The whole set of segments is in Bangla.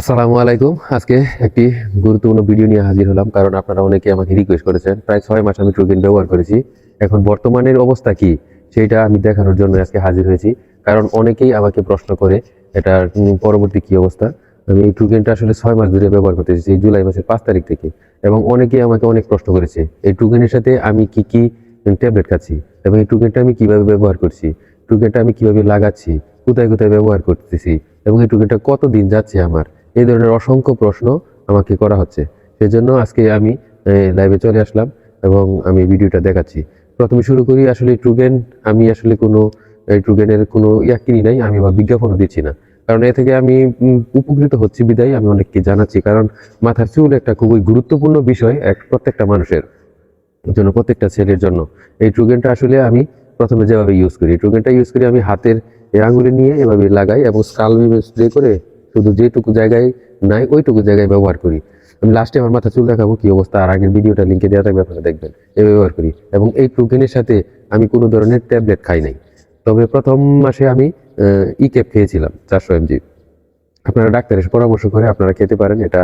আসসালামু আলাইকুম। আজকে একটি গুরুত্বপূর্ণ ভিডিও নিয়ে হাজির হলাম, কারণ আপনারা অনেকে আমাকে রিকোয়েস্ট করেছেন। প্রায় ছয় মাস আমি ট্রুগেন ব্যবহার করেছি। এখন বর্তমানের অবস্থা কি, সেটা আমি দেখানোর জন্য আজকে হাজির হয়েছি। কারণ অনেকেই আমাকে প্রশ্ন করে, এটার পরবর্তী কি অবস্থা? আমি এই ট্রুগেনটা আসলে ছয় মাস ধরে ব্যবহার করতেছি, এই জুলাই মাসের পাঁচ তারিখ থেকে। এবং অনেকেই আমাকে অনেক প্রশ্ন করেছে, এই ট্রুগেনের সাথে আমি কি কি ট্যাবলেট খাচ্ছি, এবং এই ট্রুগেনটা আমি কীভাবে ব্যবহার করছি ট্রুগেনটা আমি কীভাবে লাগাচ্ছি, কোথায় কোথায় ব্যবহার করতেছি, এবং এই ট্রুগেনটা কত দিন যাচ্ছে আমার। এই ধরনের অসংখ্য প্রশ্ন আমাকে করা হচ্ছে। সেজন্য আজকে আমি লাইভে চলে আসলাম এবং আমি ভিডিওটা দেখাচ্ছি। প্রথমে শুরু করি, আসলে ট্রুগেন আমি আসলে কোনো ট্রুগেনের কোনো ইয়া কিনি নাই, আমি বা বিজ্ঞাপনও দিচ্ছি না। কারণ এ থেকে আমি উপকৃত হচ্ছি বিদায়, আমি অনেককে জানাচ্ছি। কারণ মাথার চুল একটা খুবই গুরুত্বপূর্ণ বিষয়, এক প্রত্যেকটা মানুষের জন্য, প্রত্যেকটা ছেলের জন্য। এই ট্রুগেনটা আসলে আমি প্রথমে যেভাবে ইউজ করি ট্রুগেনটা ইউজ করি আমি হাতের আঙুলে নিয়ে এভাবে লাগাই এবং স্কালভে স্প্রে করে শুধু যেটুকু জায়গায় নাই, ওইটুকু জায়গায় ব্যবহার করি। আমি লাস্টে আমার মাথা চুল দেখাবো কি অবস্থা, আর আগের ভিডিওটা লিঙ্কে দেওয়া থাকবে, আপনারা দেখবেন। এই ব্যবহার করি। এবং এই ট্রুগেনের সাথে আমি কোনো ধরনের ট্যাবলেট খাই নাই। তবে প্রথম মাসে আমি ই ক্যাপ খেয়েছিলাম, চারশো এমজি আপনারা ডাক্তারের পরামর্শ করে আপনারা খেতে পারেন, এটা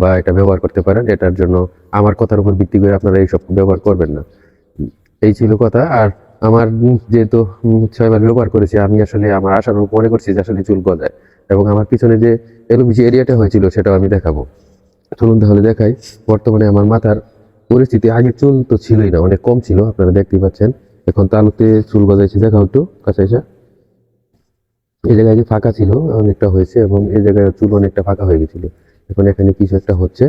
বা এটা ব্যবহার করতে পারেন। এটার জন্য আমার কথার উপর ভিত্তি করে আপনারা এইসব ব্যবহার করবেন না। এই ছিল কথা। আর আমার যেহেতু ছয়বার ব্যবহার করেছি, আমি আসলে আমার আশার মনে করছি যে আসলে চুল গজায়। এবং আমার পিছনে যে এলোমিচি এরিয়াটা হয়েছিল, সেটাও আমি দেখাবো। চলুন তাহলে দেখাই, বর্তমানে আমার মাথার পরিস্থিতি আগে চুল তো ছিলই না, অনেক কম ছিল, আপনারা দেখতেই পাচ্ছেন। এখন তালুতে চুল গজাইছে দেখাও একটু কাছে এই জায়গায় যে ফাঁকা ছিল, অনেকটা হয়েছে, এবং এই জায়গায় চুল অনেকটা ফাঁকা হয়ে গেছিল। এখন এখানে কিছু একটা হচ্ছে।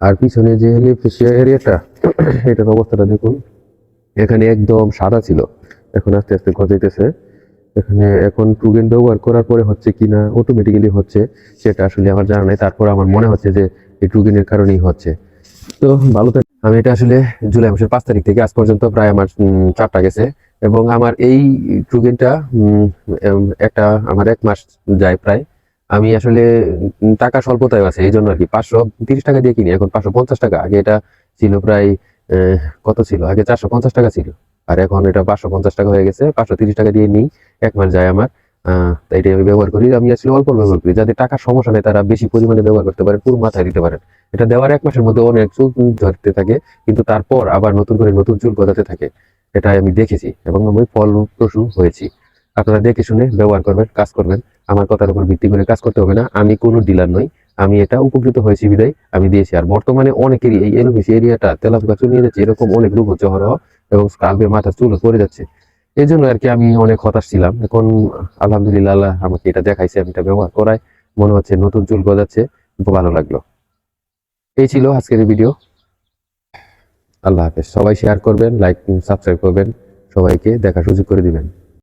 আর পিছনে যে ফেসিয়া এরিয়াটা এটার অবস্থাটা দেখুন, এখানে একদম সাদা ছিল, এখন আস্তে আস্তে গজাইতেছে। এখানে এখন ট্রুগেন ব্যবহার করার পরে হচ্ছে কিনা অটোমেটিক্যালি হচ্ছে, সেটা আসলে আমার জানা নাই। তারপর আমার মনে হচ্ছে যে এই ট্রুগেনের কারণেই হচ্ছে। তো ভালো আমি এটা আসলে জুলাই মাসের পাঁচ তারিখ থেকে আজ পর্যন্ত প্রায় আমার চারটা গেছে। এবং আমার এই ট্রুগেনটা একটা আমার এক মাস যায় প্রায়। আমি আসলে টাকা স্বল্পতায় আছে, এই জন্য আর কি। পাঁচশো তিরিশ টাকা দিয়ে কিনি, এখন পাঁচশো পঞ্চাশ টাকা। আগে এটা ছিল প্রায় কত ছিল? আগে চারশো পঞ্চাশ টাকা ছিল। আর এখন এটা পাঁচশো পঞ্চাশ টাকা হয়ে গেছে, পাঁচশো তিরিশ টাকা দিয়ে নিই, এক মাস যায় আমার। তাই এটা আমি ব্যবহার করি। আমি আসলে অল্প ব্যবহার করি। যাদের টাকার সমস্যা নেই, তারা বেশি পরিমাণে ব্যবহার করতে পারেন পুরো মাথায় দিতে পারেন এটা দেওয়ার এক মাসের মধ্যে অনেক চুল ধরতে থাকে, কিন্তু তারপর আবার নতুন করে নতুন চুল গজাতে থাকে। এটা আমি দেখেছি এবং আমি ফলপ্রসূ হয়েছি। আপনারা দেখে শুনে ব্যবহার করবেন, কাজ করবেন। আমার কথার উপর ভিত্তি করে কাজ করতে হবে না। আমি কোনো ডিলার নই। আমি এটা উপকৃত হয়েছি, বিদায়। আমি দিয়েছি। আর বর্তমানে অনেকেরই এই এলোমিস এরিয়াটা তেলাপোকা চুল নিয়ে যাচ্ছে, এরকম অনেক রোগ হচ্ছে, হরহ, এবং স্কাল্পে মাথা চুল পড়ে যাচ্ছে। এই জন্য আর কি আমি অনেক হতাশ ছিলাম। এখন আলহামদুলিল্লাহ আমাকে এটা দেখাইছে, আমি এটা ব্যবহার করাই। মনে হচ্ছে নতুন চুল গজাচ্ছে ভালো লাগল। এই ছিল আজকের ভিডিও। আল্লাহ হাফেজ। সবাই শেয়ার করবেন লাইক সাবস্ক্রাইব করবেন। সবাইকে দেখার সুযোগ করে দিবেন।